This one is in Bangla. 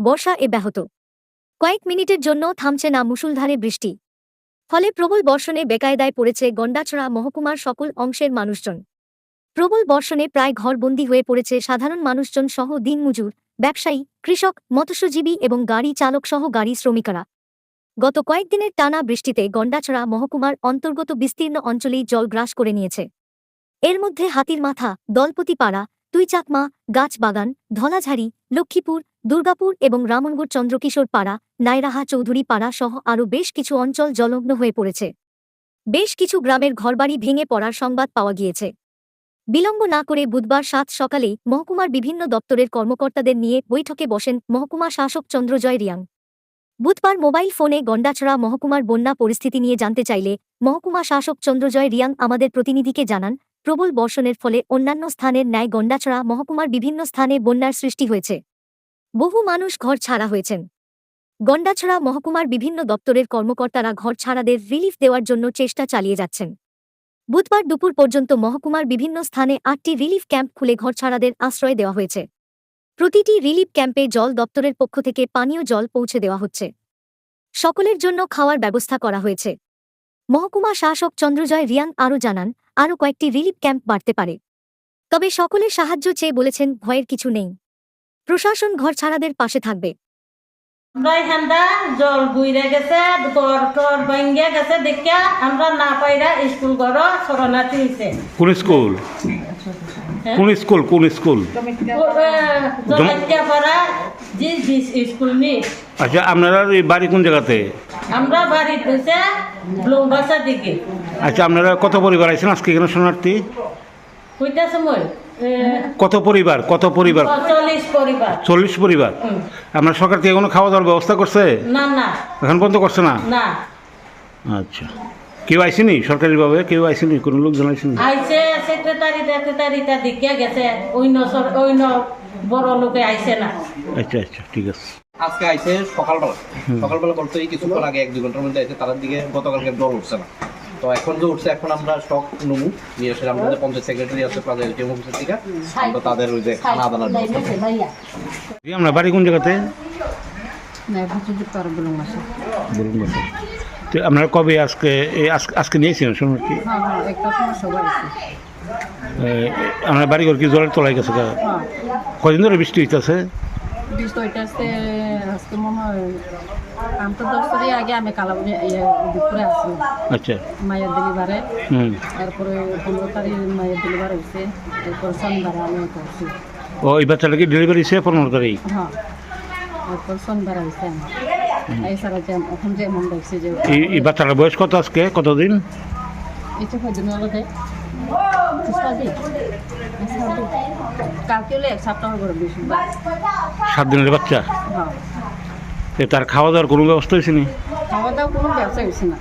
বর্ষা এ ব্যাহত। কয়েক মিনিটের জন্য থামছে না মুষলধারে বৃষ্টি। ফলে প্রবল বর্ষণে বেকায়দায় পড়েছে গন্ডাছড়া মহকুমার সকল অংশের মানুষজন। প্রবল বর্ষণে প্রায় ঘরবন্দি হয়ে পড়েছে সাধারণ মানুষজন সহ দিনমজুর, ব্যবসায়ী, কৃষক, মৎস্যজীবী এবং গাড়ি চালক সহ গাড়ি শ্রমিকরা। গত কয়েকদিনের টানা বৃষ্টিতে গন্ডাছড়া মহকুমার অন্তর্গত বিস্তীর্ণ অঞ্চলেই জল গ্রাস করে নিয়েছে। এর মধ্যে হাতির মাথা, দলপতিপাড়া তুইচাকমা গাছবাগান, ধলাঝাড়ি, লক্ষ্মীপুর, দুর্গাপুর এবং রামনগর চন্দ্রকিশোর পাড়া নাইরাহা চৌধুরী পাড়া সহ আরও বেশ কিছু অঞ্চল জলমগ্ন হয়ে পড়েছে। বেশ কিছু গ্রামের ঘরবাড়ি ভেঙে পড়ার সংবাদ পাওয়া গিয়েছে। বিলম্ব না করে বুধবার সাত সকালে মহকুমার বিভিন্ন দপ্তরের কর্মকর্তাদের নিয়ে বৈঠকে বসেন মহকুমা শাসক চন্দ্রজয় রিয়াং। বুধবার মোবাইল ফোনে গন্ডাছড়া মহকুমার বন্যা পরিস্থিতি নিয়ে জানতে চাইলে মহকুমা শাসক চন্দ্রজয় রিয়াং আমাদের প্রতিনিধিকে জানান প্রবল বর্ষণের ফলে অন্যান্য স্থানের ন্যায় গন্ডাছড়া, মহকুমার বিভিন্ন স্থানে বন্যার সৃষ্টি হয়েছে। বহু মানুষ ঘর ছাড়া হয়েছেন। গন্ডাছড়া মহকুমার বিভিন্ন দপ্তরের কর্মকর্তারা ঘর ছাড়াদের রিলিফ দেওয়ার জন্য চেষ্টা চালিয়ে যাচ্ছেন। বুধবার দুপুর পর্যন্ত মহকুমার বিভিন্ন স্থানে আটটি রিলিফ ক্যাম্প খুলে ঘর ছাড়াদের আশ্রয় দেওয়া হয়েছে। প্রতিটি রিলিফ ক্যাম্পে জল দপ্তরের পক্ষ থেকে পানীয় জল পৌঁছে দেওয়া হচ্ছে। সকলের জন্য খাওয়ার ব্যবস্থা করা হয়েছে। মহকুমা শাসক চন্দ্রজয় রিয়াং আরও জানান আরও কয়েকটি রিলিফ ক্যাম্প বাড়তে পারে। তবে সকলের সাহায্য চেয়ে বলেছেন ভয়ের কিছু নেই। প্রশাসন ঘর ছাড়াদের পাশে থাকবে। আমরা এখানটা জল বুইরে গেছে ঘর টর ভাঙ্গিয়া গেছে দেখিয়া আমরা না পাইরা স্কুল ঘর শরণার্থী হয়েছে কোন স্কুল? কোন স্কুল কোন স্কুল? জলাইয়া পাড়া স্কুল আচ্ছা আপনারা বাড়ি কোন জায়গাতে? আমরা বাড়ি হয়েছে ব্লুমবাসা দিকে। আচ্ছা আপনারা কত পরিবার আছেন? আজকে এখানে শরণার্থী? কইতাছে মই কত পরিবার? কত পরিবার? চল্লিশ পরিবার। আপনার সরকার থেকে কোনো খাওয়া দাওয়ার ব্যবস্থা করছে? না না। এখন পর্যন্ত করছে না? না। আচ্ছা। কেউ আইসেনি? সরকারিভাবে কেউ আইসেনি? কোনো লোক জানাইছেনি আইছে সেক্রেটারি সেক্রেটারিটা দেখিয়া গেছে। অন্য অন্য বড় লোকে আইছে না। আচ্ছা আচ্ছা ঠিক আছে। আজকে আইছে সকালবেলা। সকালবেলা বলতে এই কিছুক্ষণ আগে এক দুই ঘণ্টার মধ্যে আইছে তার দিকে গতকালকে জল উঠছে না। তো এখন যে উঠছে এখন আমরা স্টক নমু নিয়ে এসে আমাদের যে পঞ্চায়েত সেক্রেটারি আছে প্লাজা এটিএম অফিসের থেকে আমরা তাদের ওই যে খানা দানার ব্যবস্থা করব। আমরা বাড়ি কোন জায়গাতে? আপনারা কবে আজকে আজকে- আজকে নিয়েছিলেন শরণার্থী হ্যাঁ হ্যাঁ একটা সময় আপনার বাড়ি ঘর কি জলের তলায় গেছে কদিন ধরে বৃষ্টি হইতেছে বৃষ্টি হইতেছে আজকে মনে আমি তো দশ তারিখ আগে আমি কালাবনি দুপুরে আসি আচ্ছা। মায়ের ডেলিভারে হুম এরপরে পনেরো তারিখ মায়ের ডেলিভার হয়েছে এরপর শনিবার আমি করছি ও এই বাচ্চাটা কি ডেলিভারি সে পনেরো তারিখ হ্যাঁ এরপর হয়েছে আমার এছাড়া যে এখন যেমন দেখছি যে এই বাচ্চাটার বয়স কত আজকে? কতদিন? এটা হলো কালকে হলে এক সপ্তাহ করে বেশি। সাত দিনের বাচ্চা? হ্যাঁ। তার খাওয়া দাওয়ার কোনো ব্যবস্থা হয়েছে নি? খাওয়া দাওয়ার কোনো ব্যবসা হয়েছে না।